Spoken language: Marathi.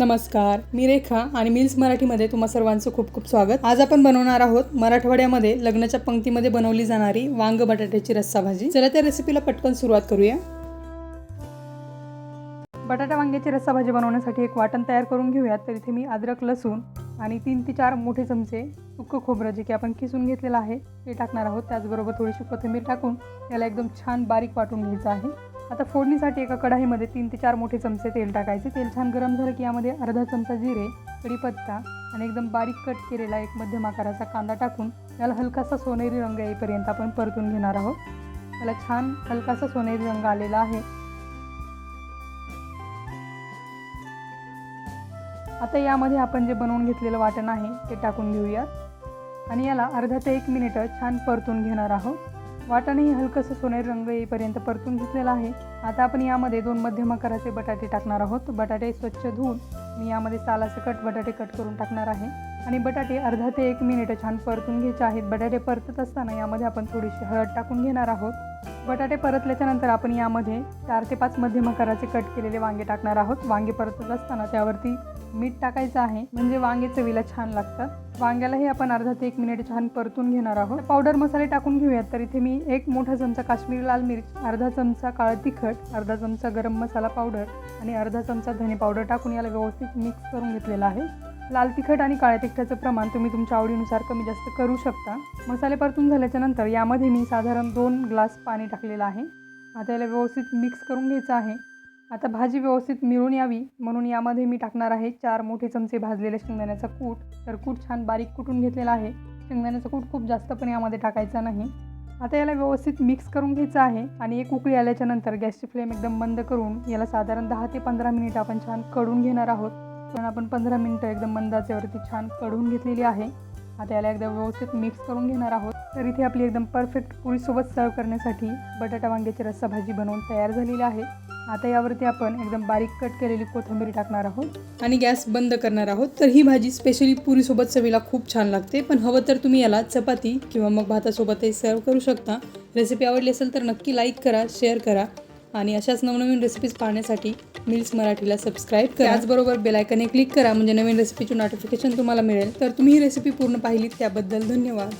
नमस्कार मी रेखा आणि मिल्स मराठीमध्ये तुम्हा सर्वांचं खूप खूप स्वागत. आज आपण बनवणार आहोत मराठवाड्यामध्ये लग्नाच्या पंक्तीमध्ये बनवली जाणारी वांग बटाट्याची रस्सा भाजी. चला त्या रेसिपीला पटकन सुरुवात करूया. बटाटा वांग्याची रस्सा भाजी बनवण्यासाठी एक वाटण तयार करून घेऊयात. तर इथे मी अद्रक लसूण आणि तीन ते चार मोठे चमचे सुक्क खोबरं जे की आपण किसून घेतलेलं आहे ते टाकणार आहोत. त्याचबरोबर थोडीशी कोथिंबीर टाकून याला एकदम छान बारीक वाटून घ्यायचं आहे. आता फोडणीसाठी एका कढाईमध्ये तीन ते चार मोठे चमचे तेल टाकायचे. तेल छान गरम झालं की यामध्ये अर्धा चमचा जिरे कढीपत्ता आणि एकदम बारीक कट केलेला एक मध्यम आकाराचा कांदा टाकून याला हलकासा सोनेरी रंग येईपर्यंत आपण परतून घेणार आहोत. याला छान हलकासा सोनेरी रंग आलेला आहे. आता यामध्ये आपण जे बनवून घेतलेलं वाटण आहे ते टाकून घेऊयात. आणि याला अर्धा ते एक मिनिटं छान परतून घेणार आहोत. वाटाणेही हलकंसं सोनेरी रंग येईपर्यंत परतून घेतलेलं आहे. आता आपण यामध्ये दोन मध्यम आकाराचे बटाटे टाकणार आहोत. बटाटे स्वच्छ धुवून मी यामध्ये सालासकट बटाटे कट करून टाकणार आहे. आणि बटाटे अर्धा ते एक मिनिट छान परतून घ्यायचे आहेत. बटाटे परतत असताना यामध्ये आपण थोडीशी हळद टाकून घेणार आहोत. बटाटे परतल्याच्यानंतर आपण यामध्ये चार ते पाच मध्यम आकाराचे कट केलेले वांगे टाकणार आहोत. वांगे परतत असताना त्यावरती मीठ टाकायचं आहे. म्हणजे वांगे चवीला छान लागतात वांग्यालाही आपण अर्धा ते एक मिनिट छान परतून घेणार आहोत. पावडर मसाले टाकून घेऊयात. तर इथे मी एक मोठा चमचा काश्मीरी लाल मिरच अर्धा चमचा काळ तिखट अर्धा चमचा गरम मसाला पावडर आणि अर्धा चमचा धने पावडर टाकून याला व्यवस्थित मिक्स करून घेतलेला आहे. लाल तिखट आणि काळ्या तिखटाचं प्रमाण तुम्ही तुमच्या आवडीनुसार कमी जास्त करू शकता. मसाले परतून झाल्याच्यानंतर यामध्ये मी साधारण दोन ग्लास पाणी टाकलेलं आहे. आता याला व्यवस्थित मिक्स करून घ्यायचं आहे. आता भाजी व्यवस्थित मिळून यावी म्हणून यामध्ये मी टाकणार आहे चार मोठे चमचे भाजलेल्या शेंगदाण्याचा कूट. तर कूट छान बारीक कुटून घेतलेला आहे. शेंगदाण्याचा कूट खूप जास्त पण यामध्ये टाकायचा नाही. आता याला व्यवस्थित मिक्स करून घ्यायचं आहे आणि एक उकळी आल्याच्यानंतर गॅसची फ्लेम एकदम बंद करून याला साधारण दहा ते पंधरा मिनिट आपण छान कढून घेणार आहोत. कारण आपण पंधरा मिनटं एकदम मंदाचेवरती छान कढून घेतलेली आहे. आता याला एकदा व्यवस्थित मिक्स करून घेणार आहोत. तर इथे आपली एकदम परफेक्ट पोळीसोबत सर्व करण्यासाठी बटाटा वांग्याची रस्सा भाजी बनवून तयार झालेली आहे. आता यावरती आपण एकदम बारीक कट केलेली कोथिंबीर टाकणार आहोत आणि गॅस बंद करणार आहोत. तर ही भाजी स्पेशली पुरीसोबत चवीला खूप छान लागते. पण हवं तर तुम्ही याला चपाती किंवा मग भातासोबतही सर्व करू शकता. रेसिपी आवडली असेल तर नक्की लाईक करा शेअर करा. आणि अशाच नवनवीन रेसिपीज पाहण्यासाठी मिल्स मराठीला सबस्क्राईब करा. त्याचबरोबर बेलायकने क्लिक करा म्हणजे नवीन रेसिपीची नोटिफिकेशन तुम्हाला मिळेल. तर तुम्ही ही रेसिपी पूर्ण पाहिलीत त्याबद्दल धन्यवाद.